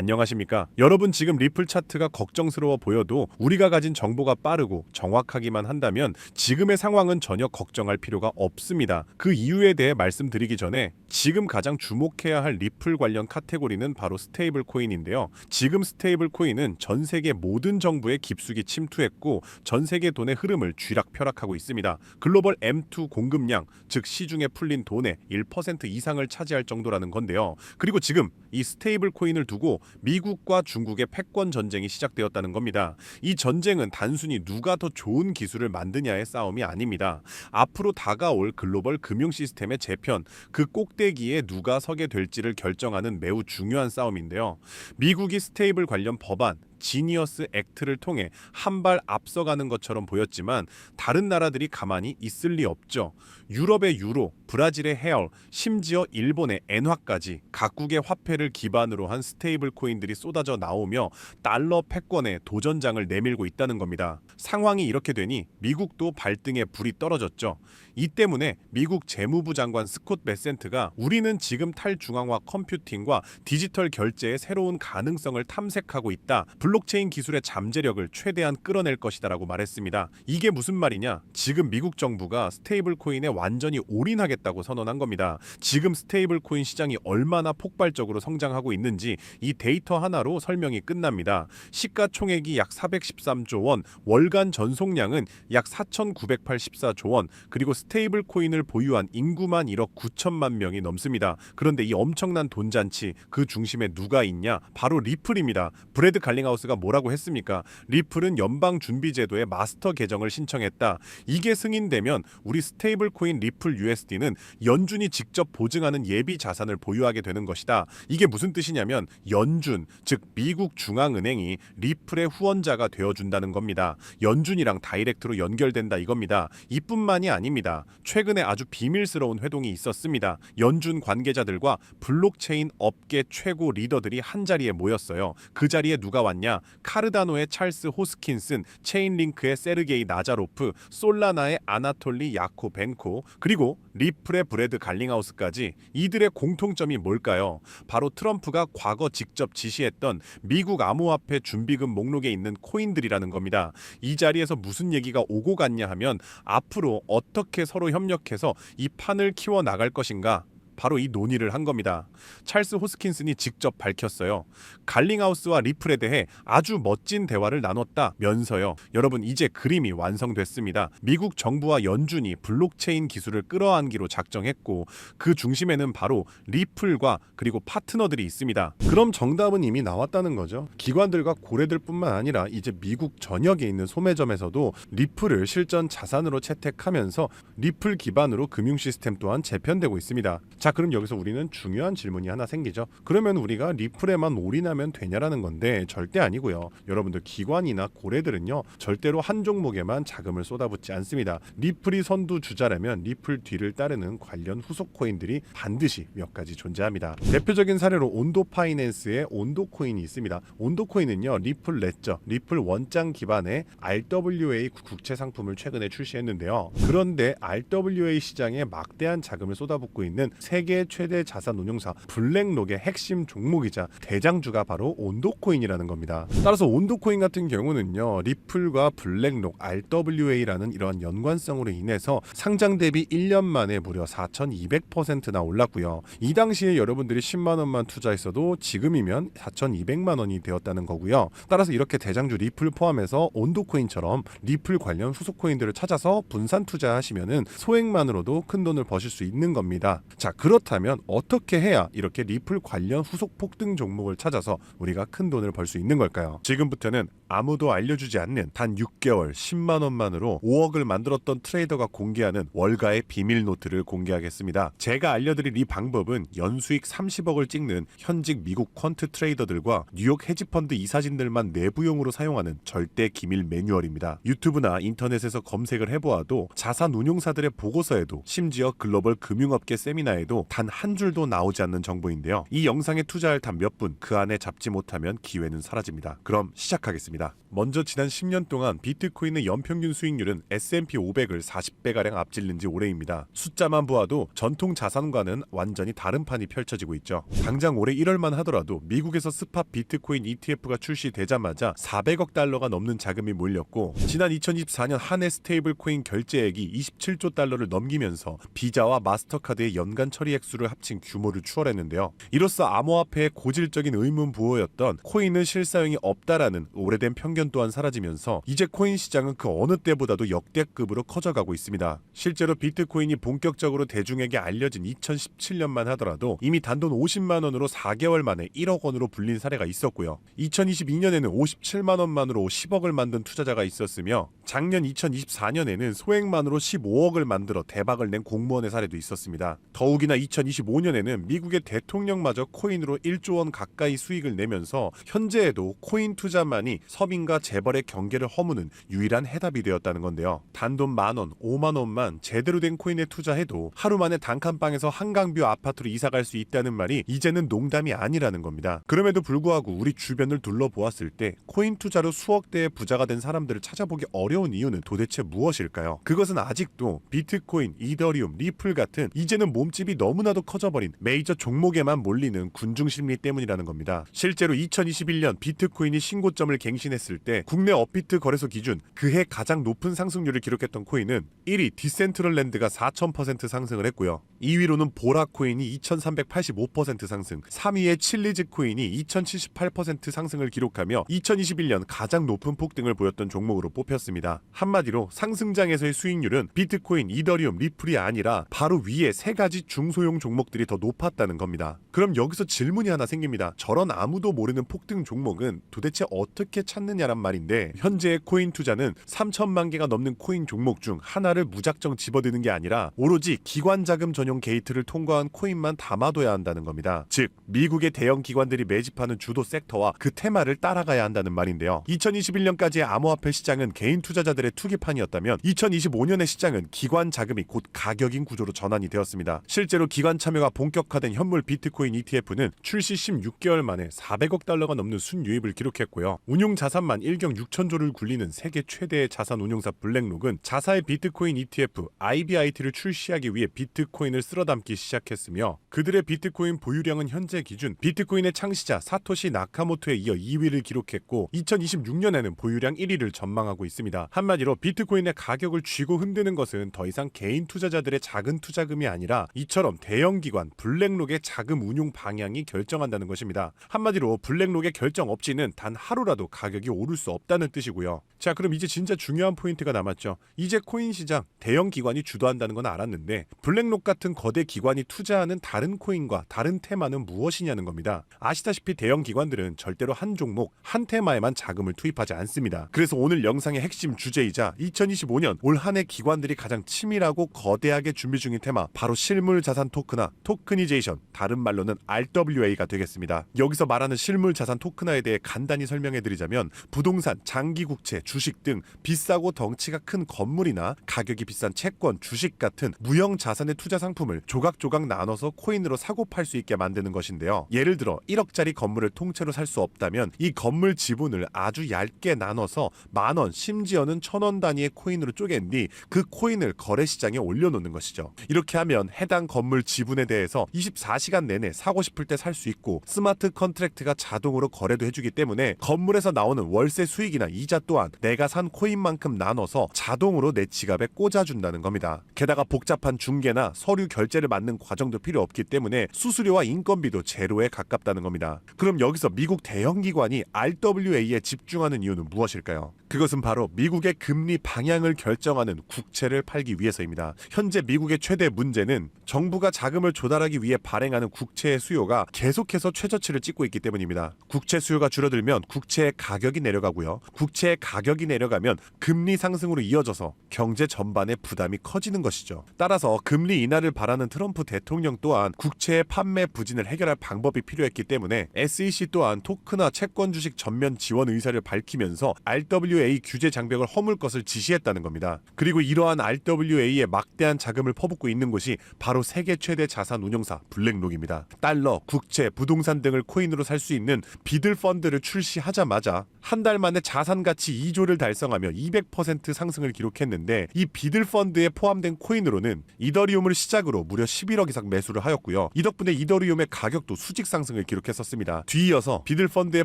안녕하십니까. 여러분 지금 리플 차트가 걱정스러워 보여도 우리가 가진 정보가 빠르고 정확하기만 한다면 지금의 상황은 전혀 걱정할 필요가 없습니다. 그 이유에 대해 말씀드리기 전에 지금 가장 주목해야 할 리플 관련 카테고리는 바로 스테이블 코인인데요. 지금 스테이블 코인은 전 세계 모든 정부에 깊숙이 침투했고 전 세계 돈의 흐름을 쥐락펴락하고 있습니다. 글로벌 M2 공급량, 즉 시중에 풀린 돈의 1% 이상을 차지할 정도라는 건데요. 그리고 지금 이 스테이블 코인을 두고 미국과 중국의 패권 전쟁이 시작되었다는 겁니다. 이 전쟁은 단순히 누가 더 좋은 기술을 만드냐의 싸움이 아닙니다. 앞으로 다가올 글로벌 금융 시스템의 재편, 그 꼭대기에 누가 서게 될지를 결정하는 매우 중요한 싸움인데요. 미국이 스테이블 관련 법안 지니어스 액트를 통해 한 발 앞서가는 것처럼 보였지만 다른 나라들이 가만히 있을 리 없죠. 유럽의 유로, 브라질의 헤얼, 심지어 일본의 엔화까지 각국의 화폐를 기반으로 한 스테이블 코인들이 쏟아져 나오며 달러 패권에 도전장을 내밀고 있다는 겁니다. 상황이 이렇게 되니 미국도 발등에 불이 떨어졌죠. 이 때문에 미국 재무부 장관 스콧 베센트가 우리는 지금 탈중앙화 컴퓨팅과 디지털 결제의 새로운 가능성을 탐색하고 있다. 블록체인 기술의 잠재력을 최대한 끌어낼 것이다라고 말했습니다. 이게 무슨 말이냐? 지금 미국 정부가 스테이블 코인에 완전히 올인하겠다고 선언한 겁니다. 지금 스테이블 코인 시장이 얼마나 폭발적으로 성장하고 있는지 이 데이터 하나로 설명이 끝납니다. 시가총액이 약 413조 원, 월간 전송량은 약 4,984조 원, 그리고 스테이블 코인을 보유한 인구만 1억 9천만 명이 넘습니다. 그런데 이 엄청난 돈잔치 그 중심에 누가 있냐? 바로 리플입니다. 브래드 갈링하우스 가 뭐라고 했습니까? 리플은 연방 준비 제도의 마스터 계정을 신청했다. 이게 승인되면 우리 스테이블 코인 리플 USD는 연준이 직접 보증하는 예비 자산을 보유하게 되는 것이다. 이게 무슨 뜻이냐면 연준, 즉 미국 중앙은행이 리플의 후원자가 되어 준다는 겁니다. 연준이랑 다이렉트로 연결된다 이겁니다. 이뿐만이 아닙니다. 최근에 아주 비밀스러운 회동이 있었습니다. 연준 관계자들과 블록체인 업계 최고 리더들이 한 자리에 모였어요. 그 자리에 누가 왔냐? 카르다노의 찰스 호스킨슨, 체인링크의 세르게이 나자로프, 솔라나의 아나톨리 야코 벤코, 그리고 리플의 브래드 갈링하우스까지 이들의 공통점이 뭘까요? 바로 트럼프가 과거 직접 지시했던 미국 암호화폐 준비금 목록에 있는 코인들이라는 겁니다. 이 자리에서 무슨 얘기가 오고 갔냐 하면 앞으로 어떻게 서로 협력해서 이 판을 키워 나갈 것인가 바로 이 논의를 한 겁니다. 찰스 호스킨슨이 직접 밝혔어요. 갈링하우스와 리플에 대해 아주 멋진 대화를 나눴다면서요. 여러분 이제 그림이 완성됐습니다. 미국 정부와 연준이 블록체인 기술을 끌어안기로 작정했고 그 중심에는 바로 리플과 그리고 파트너들이 있습니다. 그럼 정답은 이미 나왔다는 거죠. 기관들과 고래들뿐만 아니라 이제 미국 전역에 있는 소매점에서도 리플을 실전 자산으로 채택하면서 리플 기반으로 금융 시스템 또한 재편되고 있습니다. 자, 그럼 여기서 우리는 중요한 질문이 하나 생기죠. 그러면 우리가 리플에만 올인하면 되냐라는 건데 절대 아니고요. 여러분들 기관이나 고래들은요 절대로 한 종목에만 자금을 쏟아붓지 않습니다. 리플이 선두 주자라면 리플 뒤를 따르는 관련 후속 코인들이 반드시 몇 가지 존재합니다. 대표적인 사례로 온도 파이낸스의 온도 코인이 있습니다. 온도 코인은요 리플 레저, 리플 원장 기반의 RWA 국채 상품을 최근에 출시했는데요. 그런데 RWA 시장에 막대한 자금을 쏟아붓고 있는 세계 최대 자산 운용사 블랙록의 핵심 종목이자 대장주가 바로 온도코인이라는 겁니다. 따라서 온도코인 같은 경우는요 리플과 블랙록 RWA라는 이러한 연관성으로 인해서 상장 대비 1년 만에 무려 4,200%나 올랐고요. 이 당시에 여러분들이 10만 원만 투자했어도 지금이면 4,200만 원이 되었다는 거고요. 따라서 이렇게 대장주 리플 포함해서 온도코인처럼 리플 관련 후속 코인들을 찾아서 분산 투자하시면은 소액만으로도 큰 돈을 버실 수 있는 겁니다. 자, 그 렇다면 어떻게 해야 이렇게 리플 관련 후속 폭등 종목을 찾아서 우리가 큰 돈을 벌 수 있는 걸까요? 지금부터는 아무도 알려주지 않는 단 6개월 10만 원만으로 5억을 만들었던 트레이더가 공개하는 월가의 비밀 노트를 공개하겠습니다. 제가 알려드릴 이 방법은 연수익 30억을 찍는 현직 미국 퀀트 트레이더들과 뉴욕 헤지펀드 이사진들만 내부용으로 사용하는 절대 기밀 매뉴얼입니다. 유튜브나 인터넷에서 검색을 해보아도 자산 운용사들의 보고서에도 심지어 글로벌 금융업계 세미나에도 단 한 줄도 나오지 않는 정보인데요. 이 영상에 투자할 단 몇 분 그 안에 잡지 못하면 기회는 사라집니다. 그럼 시작하겠습니다. 먼저 지난 10년 동안 비트코인의 연평균 수익률은 S&P 500을 40배가량 앞질른 지 오래입니다. 숫자만 보아도 전통 자산과는 완전히 다른 판이 펼쳐지고 있죠. 당장 올해 1월만 하더라도 미국에서 스팟 비트코인 ETF가 출시되자마자 400억 달러가 넘는 자금이 몰렸고 지난 2024년 한 해 스테이블 코인 결제액이 27조 달러를 넘기면서 비자와 마스터카드의 연간 처리 액수를 합친 규모를 추월했는데요. 이로써 암호화폐의 고질적인 의문 부호였던 코인은 실사용이 없다라는 오래된 편견 또한 사라지면서 이제 코인 시장은 그 어느 때보다도 역대급으로 커져가고 있습니다. 실제로 비트코인이 본격적으로 대중에게 알려진 2017년만 하더라도 이미 단돈 50만 원으로 4개월 만에 1억 원으로 불린 사례가 있었고요. 2022년에는 57만 원만으로 10억을 만든 투자자가 있었으며 작년 2024년에는 소액만으로 15억을 만들어 대박을 낸 공무원의 사례도 있었습니다. 더욱이나 2025년에는 미국의 대통령마저 코인으로 1조 원 가까이 수익을 내면서 현재에도 코인 투자만이 서민과 재벌의 경계를 허무는 유일한 해답이 되었다는 건데요. 단돈 만 원, 5만 원만 제대로 된 코인에 투자해도 하루 만에 단칸방에서 한강뷰 아파트로 이사 갈 수 있다는 말이 이제는 농담이 아니라는 겁니다. 그럼에도 불구하고 우리 주변을 둘러보았을 때 코인 투자로 수억 대의 부자가 된 사람들을 찾아보기 어려운 이유는 도대체 무엇일까요? 그것은 아직도 비트코인, 이더리움, 리플 같은 이제는 몸집이 너무나도 커져버린 메이저 종목에만 몰리는 군중 심리 때문이라는 겁니다. 실제로 2021년 비트코인이 신고점을 갱신 했을 때 국내 업비트 거래소 기준 그해 가장 높은 상승률을 기록했던 코인은 1위 디센트럴랜드가 4000% 상승을 했고요. 2위로는 보라 코인이 2385% 상승, 3위의 칠리즈 코인이 2078% 상승을 기록하며 2021년 가장 높은 폭등을 보였던 종목으로 뽑혔습니다. 한마디로 상승장에서의 수익률은 비트코인, 이더리움, 리플이 아니라 바로 위에 세 가지 중소형 종목들이 더 높았다는 겁니다. 그럼 여기서 질문이 하나 생깁니다. 저런 아무도 모르는 폭등 종목은 도대체 어떻게 찾느냐란 말인데 현재의 코인 투자는 3천만 개가 넘는 코인 종목 중 하나를 무작정 집어드는 게 아니라 오로지 기관 자금 전용 게이트를 통과한 코인만 담아둬야 한다는 겁니다. 즉 미국의 대형 기관들이 매집하는 주도 섹터와 그 테마를 따라가야 한다는 말인데요. 2021년까지의 암호화폐 시장은 개인 투자자들의 투기판이었다면 2025년의 시장은 기관 자금이 곧 가격인 구조로 전환이 되었습니다. 실제로 기관 참여가 본격화된 현물 비트코인 ETF는 출시 16개월 만에 400억 달러가 넘는 순유입을 기록했고요. 운용 자산만 1경 6천조를 굴리는 세계 최대의 자산 운용사 블랙록은 자사의 비트코인 ETF IBIT를 출시하기 위해 비트코인을 쓸어담기 시작했으며 그들의 비트코인 보유량은 현재 기준 비트코인의 창시자 사토시 나카모토에 이어 2위를 기록했고 2026년에는 보유량 1위를 전망하고 있습니다. 한마디로 비트코인의 가격을 쥐고 흔드는 것은 더 이상 개인 투자자들의 작은 투자금이 아니라 이처럼 대형 기관 블랙록의 자금 운용 방향이 결정한다는 것입니다. 한마디로 블랙록의 결정 없이는 단 하루라도 가격이 오를 수 없다는 뜻이고요. 자, 그럼 이제 진짜 중요한 포인트가 남았죠. 이제 코인 시장 대형 기관이 주도한다는 건 알았는데 블랙록 같은 거대 기관이 투자하는 다른 코인과 다른 테마는 무엇이냐는 겁니다. 아시다시피 대형 기관들은 절대로 한 종목, 한 테마에만 자금을 투입하지 않습니다. 그래서 오늘 영상의 핵심 주제이자 2025년 올 한 해 기관들이 가장 치밀하고 거대하게 준비 중인 테마 바로 실물 자산 토크나 토크니제이션, 다른 말로는 RWA가 되겠습니다. 여기서 말하는 실물 자산 토크나에 대해 간단히 설명해 드리자면 부동산, 장기 국채, 주식 등 비싸고 덩치가 큰 건물이나 가격이 비싼 채권, 주식 같은 무형 자산의 투자 상품 을 조각조각 나눠서 코인으로 사고 팔 수 있게 만드는 것인데요. 예를 들어 1억짜리 건물을 통째로 살 수 없다면 이 건물 지분을 아주 얇게 나눠서 만 원, 심지어는 천 원 단위의 코인으로 쪼갠 뒤 그 코인을 거래 시장에 올려놓는 것이죠. 이렇게 하면 해당 건물 지분에 대해서 24시간 내내 사고 싶을 때 살 수 있고 스마트 컨트랙트가 자동으로 거래도 해주기 때문에 건물에서 나오는 월세 수익이나 이자 또한 내가 산 코인만큼 나눠서 자동으로 내 지갑에 꽂아준다는 겁니다. 게다가 복잡한 중개나 서류 결제를 맞는 과정도 필요 없기 때문에 수수료와 인건비도 제로에 가깝다는 겁니다. 그럼 여기서 미국 대형 기관이 RWA에 집중하는 이유는 무엇일까요? 그것은 바로 미국의 금리 방향을 결정하는 국채를 팔기 위해서입니다. 현재 미국의 최대 문제는 정부가 자금을 조달하기 위해 발행하는 국채의 수요가 계속해서 최저치를 찍고 있기 때문입니다. 국채 수요가 줄어들면 국채의 가격이 내려가고요. 국채의 가격이 내려가면 금리 상승으로 이어져서 경제 전반의 부담이 커지는 것이죠. 따라서 금리 인하를 바라는 트럼프 대통령 또한 국채의 판매 부진을 해결할 방법이 필요했기 때문에 SEC 또한 토크나 채권 주식 전면 지원 의사를 밝히면서 RWA 규제 장벽을 허물 것을 지시했다는 겁니다. 그리고 이러한 RWA에 막대한 자금을 퍼붓고 있는 곳이 바로 세계 최대 자산 운용사 블랙록입니다. 달러, 국채, 부동산 등을 코인으로 살 수 있는 비들 펀드를 출시하자마자 한 달 만에 자산 가치 2조를 달성하며 200% 상승을 기록했는데 이 비들 펀드에 포함된 코인으로는 이더리움을 시작 으로 무려 11억 이상 매수를 하였고요. 이 덕분에 이더리움의 가격도 수직 상승을 기록했었습니다. 뒤이어서 비들 펀드에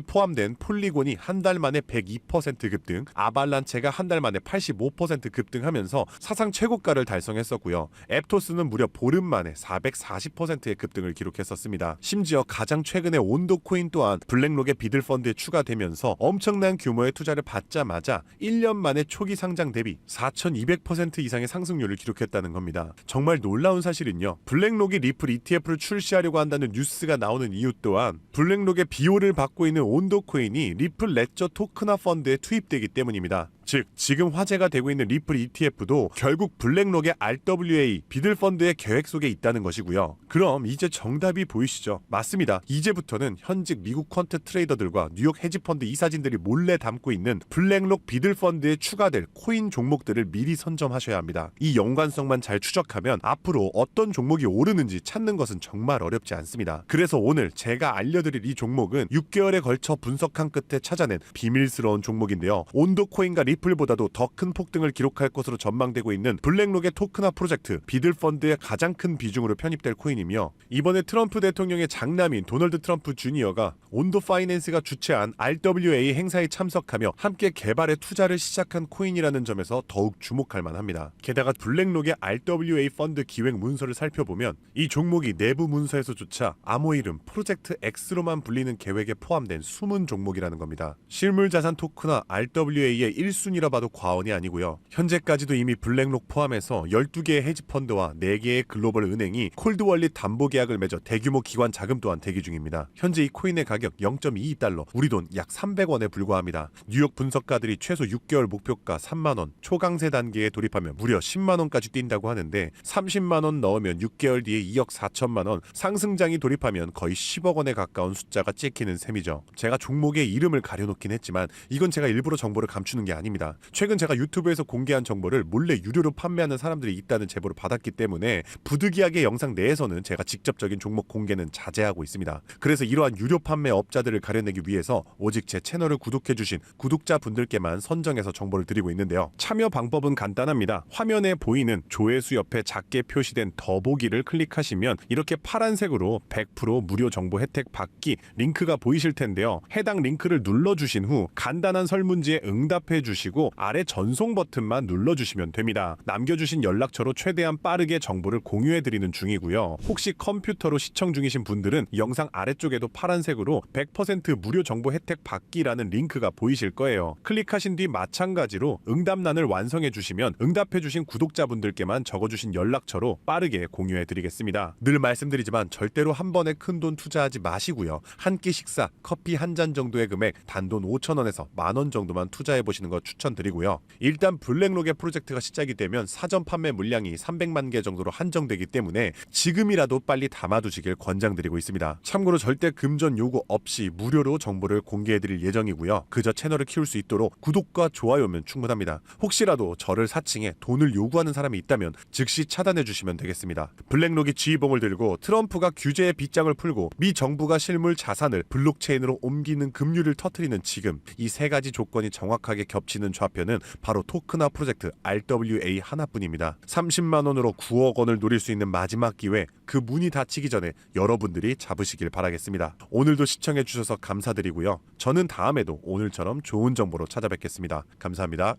포함된 폴리곤이 한 달 만에 102% 급등, 아발란체가 한 달 만에 85% 급등하면서 사상 최고가를 달성했었고요. 앱토스는 무려 보름 만에 440%의 급등을 기록했었습니다. 심지어 가장 최근에 온도 코인 또한 블랙록의 비들 펀드에 추가되면서 엄청난 규모의 투자를 받자마자 1년 만에 초기 상장 대비 4200% 이상의 상승률을 기록했다는 겁니다. 정말 놀라운 사실은요. 블랙록이 리플 ETF를 출시하려고 한다는 뉴스가 나오는 이유 또한 블랙록의 비호를 받고 있는 온도 코인이 리플 레저 토크나 펀드에 투입되기 때문입니다. 즉 지금 화제가 되고 있는 리플 ETF도 결국 블랙록의 RWA 비들 펀드의 계획 속에 있다는 것이고요. 그럼 이제 정답이 보이시죠? 맞습니다. 이제부터는 현직 미국 퀀트 트레이더들과 뉴욕 헤지 펀드 이사진들이 몰래 담고 있는 블랙록 비들 펀드에 추가될 코인 종목들을 미리 선점하셔야 합니다. 이 연관성만 잘 추적하면 앞으로 어떤 종목이 오르는지 찾는 것은 정말 어렵지 않습니다. 그래서 오늘 제가 알려드릴 이 종목은 6개월에 걸쳐 분석한 끝에 찾아낸 비밀스러운 종목인데요. 온도 코인과 리 플보다도 더 큰 폭등을 기록할 것으로 전망되고 있는 블랙록의 토크나 프로젝트 비들 펀드의 가장 큰 비중으로 편입될 코인이며 이번에 트럼프 대통령의 장남인 도널드 트럼프 주니어가 온도 파이낸스가 주최한 RWA 행사에 참석하며 함께 개발에 투자를 시작한 코인이라는 점에서 더욱 주목할 만합니다. 게다가 블랙록의 RWA 펀드 기획 문서를 살펴보면 이 종목이 내부 문서에서조차 암호 이름 프로젝트 X로만 불리는 계획에 포함된 숨은 종목이라는 겁니다. 실물 자산 토크나 RWA의 1순위라 봐도 과언이 아니고요. 현재까지도 이미 블랙록 포함해서 12개의 헤지펀드와 4개의 글로벌 은행이 콜드월릿 담보 계약을 맺어 대규모 기관 자금 또한 대기 중입니다. 현재 이 코인의 가격 0.22달러, 우리 돈 약 300원에 불과합니다. 뉴욕 분석가들이 최소 6개월 목표가 3만 원, 초강세 단계에 돌입하면 무려 10만 원까지 뛴다고 하는데 30만 원 넣으면 6개월 뒤에 2억 4천만 원, 상승장이 돌입하면 거의 10억 원에 가까운 숫자가 찍히는 셈이죠. 제가 종목의 이름을 가려놓긴 했지만 이건 제가 일부러 정보를 감추는 게 아닙니다. 최근 제가 유튜브에서 공개한 정보를 몰래 유료로 판매하는 사람들이 있다는 제보를 받았기 때문에 부득이하게 영상 내에서는 제가 직접적인 종목 공개는 자제하고 있습니다. 그래서 이러한 유료 판매 업자들을 가려내기 위해서 오직 제 채널을 구독해주신 구독자분들께만 선정해서 정보를 드리고 있는데요. 참여 방법은 간단합니다. 화면에 보이는 조회수 옆에 작게 표시된 더보기를 클릭하시면 이렇게 파란색으로 100% 무료 정보 혜택 받기 링크가 보이실 텐데요. 해당 링크를 눌러주신 후 간단한 설문지에 응답해 주시 고 아래 전송 버튼만 눌러주시면 됩니다. 남겨주신 연락처로 최대한 빠르게 정보를 공유해 드리는 중이고요. 혹시 컴퓨터로 시청 중이신 분들은 영상 아래쪽에도 파란색으로 100% 무료 정보 혜택 받기라는 링크가 보이실 거예요. 클릭하신 뒤 마찬가지로 응답란을 완성해 주시면 응답해 주신 구독자분들께만 적어주신 연락처로 빠르게 공유해 드리겠습니다. 늘 말씀드리지만 절대로 한 번에 큰 돈 투자하지 마시고요. 한 끼 식사, 커피 한 잔 정도의 금액 단돈 5천 원에서 만 원 정도만 투자해 보시는 거 추천 드리고요. 일단 블랙록의 프로젝트가 시작이 되면 사전 판매 물량이 300만 개 정도로 한정되기 때문에 지금이라도 빨리 담아두시길 권장드리고 있습니다. 참고로 절대 금전 요구 없이 무료로 정보를 공개해드릴 예정이고요. 그저 채널을 키울 수 있도록 구독과 좋아요면 충분합니다. 혹시라도 저를 사칭해 돈을 요구하는 사람이 있다면 즉시 차단해 주시면 되겠습니다. 블랙록이 지휘봉을 들고 트럼프가 규제의 빗장을 풀고 미 정부가 실물 자산을 블록체인으로 옮기는 급류를 터트리는 지금 이 세 가지 조건이 정확하게 겹치 는 좌표는 바로 토크나 프로젝트 RWA 하나뿐입니다. 30만 원으로 9억 원을 노릴 수 있는 마지막 기회 그 문이 닫히기 전에 여러분들이 잡으시길 바라겠습니다. 오늘도 시청해 주셔서 감사드리고요. 저는 다음에도 오늘처럼 좋은 정보로 찾아뵙겠습니다. 감사합니다.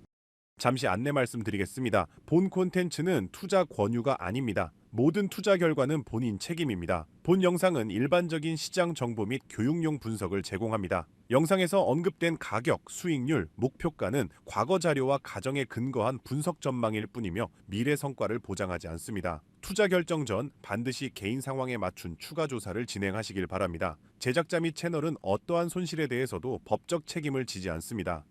잠시 안내 말씀드리겠습니다. 본 콘텐츠는 투자 권유가 아닙니다. 모든 투자 결과는 본인 책임입니다. 본 영상은 일반적인 시장 정보 및 교육용 분석을 제공합니다. 영상에서 언급된 가격, 수익률, 목표가는 과거 자료와 가정에 근거한 분석 전망일 뿐이며 미래 성과를 보장하지 않습니다. 투자 결정 전 반드시 개인 상황에 맞춘 추가 조사를 진행하시길 바랍니다. 제작자 및 채널은 어떠한 손실에 대해서도 법적 책임을 지지 않습니다.